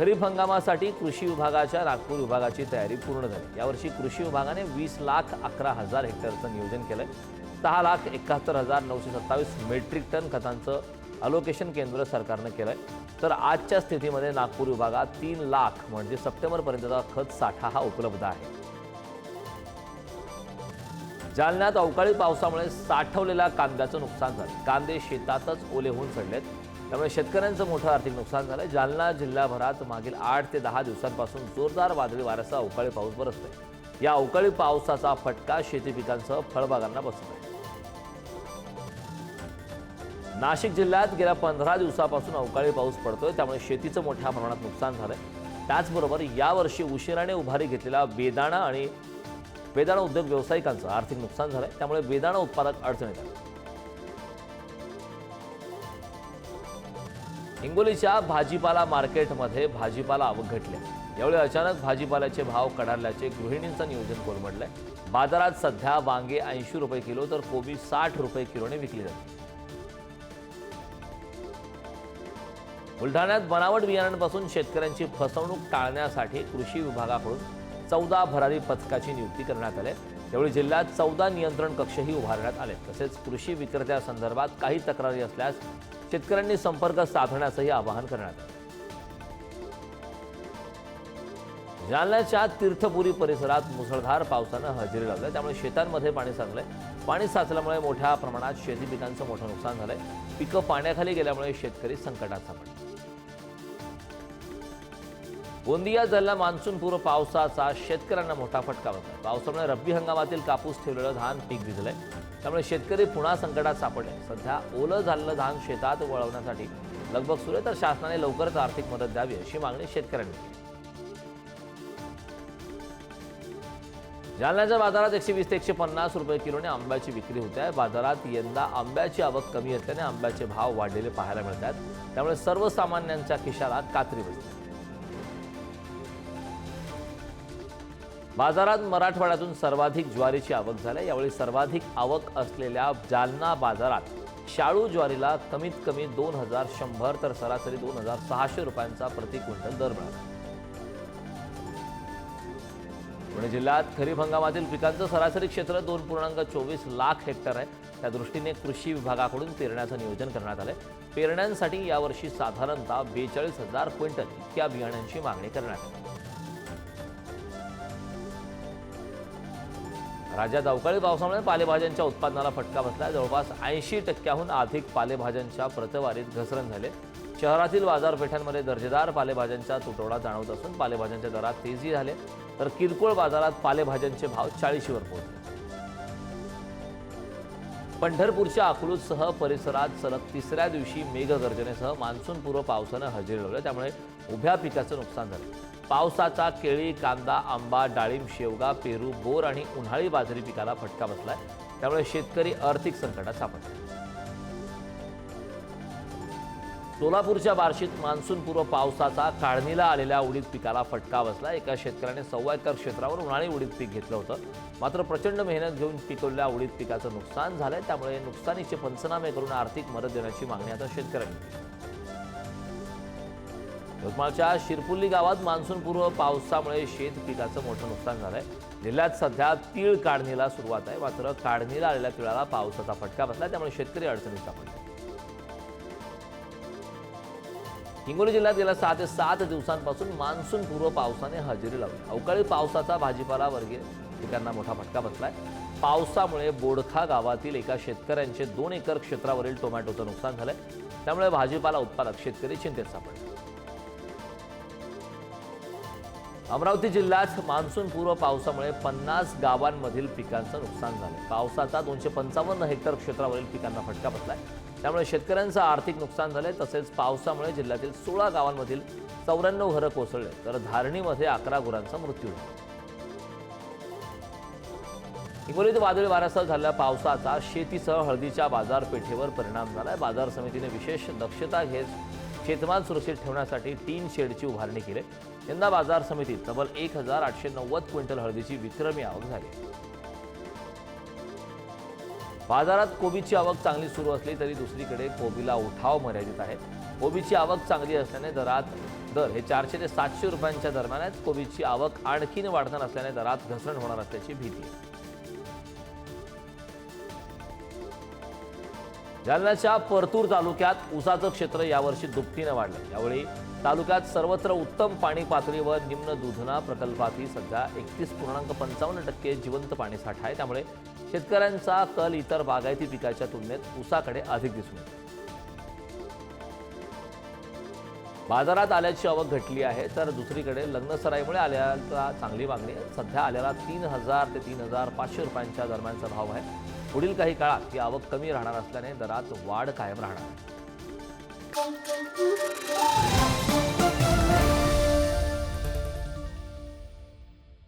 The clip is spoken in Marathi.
खरीप हंगामासाठी कृषी विभागाच्या नागपूर विभागाची तयारी पूर्ण झाली. यावर्षी कृषी विभागाने वीस लाख अकरा हजार हेक्टरचं नियोजन केलंय. सहा लाख एकाहत्तर हजार नऊशे सत्तावीस मेट्रिक टन खतांचं अलोकेशन केंद्र सरकारनं केलंय. तर आजच्या स्थितीमध्ये नागपूर विभागात तीन लाख म्हणजे सप्टेंबरपर्यंतचा खत साठा हा उपलब्ध आहे. जालन्यात अवकाळी पावसामुळे साठवलेल्या कांद्याचं नुकसान झालं. कांदे शेतातच ओले होऊन सडलेत. त्यामुळे शेतकऱ्यांचं मोठं आर्थिक नुकसान झालं जालना जिल्हाभरात मागील आठ ते दहा दिवसांपासून जोरदार वादळी वाऱ्यासह अवकाळी पाऊस बरसतोय. या अवकाळी पावसाचा फटका शेती पिकांसह फळबागांना बसत आहे नाशिक जिल्ह्यात गेल्या पंधरा दिवसापासून अवकाळी पाऊस पडतोय. त्यामुळे शेतीचं मोठ्या प्रमाणात नुकसान झालंय. त्याचबरोबर यावर्षी उशिराने उभारी घेतलेला बेदाणा आणि बेदाणा उद्योग व्यावसायिकांचं आर्थिक नुकसान झालंय. त्यामुळे बेदाणा उत्पादक अडचणीत आले हिंगोलीच्या भाजीपाला मार्केटमध्ये भाजीपाला आवक घटल्या यावेळी अचानक भाजीपाल्याचे भाव कडारल्याचे गृहिणींचं नियोजन कोलमडलंय. बाजारात सध्या वांगे ऐंशी रुपये किलो तर कोबी साठ रुपये किलोने विकली जाते. बुलढाण्यात बनावट बियाण्यांपासून शेतकऱ्यांची फसवणूक टाळण्यासाठी कृषी विभागाकडून चौदा भरारी पथकाची नियुक्ती करण्यात आली यावेळी जिल्ह्यात चौदा नियंत्रण कक्षही उभारण्यात आले तसेच कृषी विक्रेत्यासंदर्भात काही तक्रारी असल्यास शेतकऱ्यांनी संपर्क साधण्याचंही आवाहन करण्यात आलं. जालन्याच्या तीर्थपुरी परिसरात मुसळधार पावसानं हजेरी लावली. त्यामुळे शेतांमध्ये पाणी साचलंय. पाणी साचल्यामुळे मोठ्या प्रमाणात शेती पिकांचं मोठं नुकसान झालंय. पिकं पाण्याखाली गेल्यामुळे शेतकरी संकटात सापडले. गोंदिया जिल्हा मान्सूनपूर्व पावसाचा शेतकऱ्यांना मोठा फटका बसला. पावसामुळे रब्बी हंगामातील कापूस ठेवलेलं धान पीक भिजलंय. त्यामुळे शेतकरी पुन्हा संकटात सापडले. सध्या ओलं झालेलं धान शेतात वळवण्यासाठी लगबग सुरू आहे तर शासनाने लवकरच आर्थिक मदत द्यावी अशी मागणी शेतकऱ्यांनी केली. जालन्याच्या बाजारात एकशे वीस ते एकशे पन्नास रुपये किलोने आंब्याची विक्री होते आहे. बाजारात यंदा आंब्याची आवक कमी असल्याने आंब्याचे भाव वाढलेले पाहायला मिळत आहेत. त्यामुळे सर्वसामान्यांच्या खिशाला कात्री बसली. बाजारात मराठवाड्यातून सर्वाधिक ज्वारीची आवक झाली. यावेळी सर्वाधिक आवक असलेल्या जालना बाजारात शाळू ज्वारीला कमीत कमी दोन हजार शंभर तर सरासरी दोन हजार सहाशे रुपयांचा प्रति क्विंटल दर मिळाला. पुणे जिल्ह्यात खरीप हंगामातील पिकांचं सरासरी क्षेत्र दोन पूर्णांक चोवीस लाख हेक्टर आहे. त्या दृष्टीने कृषी विभागाकडून पेरण्याचं नियोजन करण्यात आलंय. पेरण्यांसाठी यावर्षी साधारणतः बेचाळीस हजार क्विंटल इतक्या बियाण्यांची मागणी करण्यात आली. राज्यात अवकाळी पावसामुळे पालेभाज्यांच्या उत्पादनाला फटका बसला. जवळपास ऐंशी टक्क्याहून अधिक पालेभाज्यांच्या प्रतवारीत घसरण झाले. शहरातील बाजारपेठांमध्ये दर्जेदार पालेभाज्यांचा तुटवडा जाणवत असून पालेभाज्यांच्या दरात तेजी झाले. तर किरकोळ बाजारात पालेभाज्यांचे भाव चाळीशीवर पोहोचले. पंढरपूरच्या अकलूजसह परिसरात सलग तिसऱ्या दिवशी मेघगर्जनेसह मान्सूनपूर्व पावसानं हजेरी लावलं. त्यामुळे उभ्या पिकाचं नुकसान झालं. पावसाचा केळी कांदा आंबा डाळिंब शेवगा पेरू बोर आणि उन्हाळी बाजरी पिकाला फटका बसलाय. त्यामुळे शेतकरी आर्थिक संकटात सापडले. सोलापूरच्या बार्शीत मान्सूनपूर्व पावसाचा काढणीला आलेल्या उडीद पिकाला फटका बसला एका शेतकऱ्याने सव्वा एकर क्षेत्रावर उन्हाळी उडीद पीक घेतलं होतं. मात्र प्रचंड मेहनत घेऊन पिकवलेल्या उडीद पिकाचं नुकसान झालंय. त्यामुळे नुकसानीचे पंचनामे करून आर्थिक मदत देण्याची मागणी आता शेतकऱ्यांनी केली. यवतमाळच्या शिरपुल्ली गावात मान्सूनपूर्व पावसामुळे शेत पिकाचं मोठं नुकसान झालंय. जिल्ह्यात सध्या तीळ काढणीला सुरुवात आहे. मात्र काढणीला आलेल्या तिळाला पावसाचा फटका बसला त्यामुळे शेतकरी अडचणीत सापडले. हिंगोली जिल्ह्यात गेल्या सहा ते सात दिवसांपासून मान्सूनपूर्व पावसाने हजेरी लावली. अवकाळी पावसाचा भाजीपाला वर्गीय पिकांना मोठा फटका बसलाय. पावसामुळे बोडखा गावातील एका शेतकऱ्यांचे दोन एकर क्षेत्रावरील टोमॅटोचं नुकसान झालंय. त्यामुळे भाजीपाला उत्पादक शेतकरी चिंतेत सापडले. अमरावती जिल्ह्यात मान्सूनपूर्व पावसामुळे पन्नास गावांमधील पिकांचं नुकसान झालं पावसाचा दोनशे पंचावन्न हेक्टर क्षेत्रावरील पिकांना फटका बसलाय. त्यामुळे शेतकऱ्यांचं आर्थिक नुकसान झालंय तसेच पावसामुळे जिल्ह्यातील सोळा गावांमधील चौऱ्याण्णव घरं कोसळले तर धारणीमध्ये अकरा गुरांचा मृत्यू झाला. हिंगोलीत वादळी वाऱ्यासह झालेल्या पावसाचा शेतीसह हळदीच्या बाजारपेठेवर परिणाम झालाय. बाजार समितीने विशेष दक्षता घेत शेतमाल सुरक्षित ठेवण्यासाठी तीन शेडची उभारणी केली. यंदा बाजार समितीत तब्बल एक हजार आठशे नव्वद क्विंटल हळदीची विक्रमी आवक झाली. बाजारात कोबीची आवक चांगली सुरू असली तरी दुसरीकडे कोबीला उठाव मर्यादित आहे. कोबीची आवक चांगली असल्याने दरात दर हे चारशे ते सातशे रुपयांच्या दरम्यान आहेत. कोबीची आवक आणखीन वाढणार असल्याने दरात घसरण होणार असल्याची भीती आहे. जालन्याच्या परतूर तालुक्यात ऊसाचं क्षेत्र यावर्षी दुपटीनं वाढलं. यावेळी तालुक्यात सर्वत्र उत्तम पाणी पातळी व निम्न दुधना प्रकल्पातही सध्या एकतीस पूर्णांक पंचावन्न टक्के जिवंत पाणी साठा आहे. त्यामुळे शेतकऱ्यांचा कल इतर बागायती पिकाच्या तुलनेत ऊसाकडे अधिक दिसून येतो. बाजारात आल्याची आवक घटली आहे तर दुसरीकडे लग्नसराईमुळे आल्याला चांगली मागणी आहे. सध्या आल्याला तीन हजार ते तीन हजार पाचशे रुपयांच्या दरम्यानचा भाव आहे. पुढील काही काळात ही आवक कमी राहणार असल्याने दरात वाढ कायम राहणार आहे.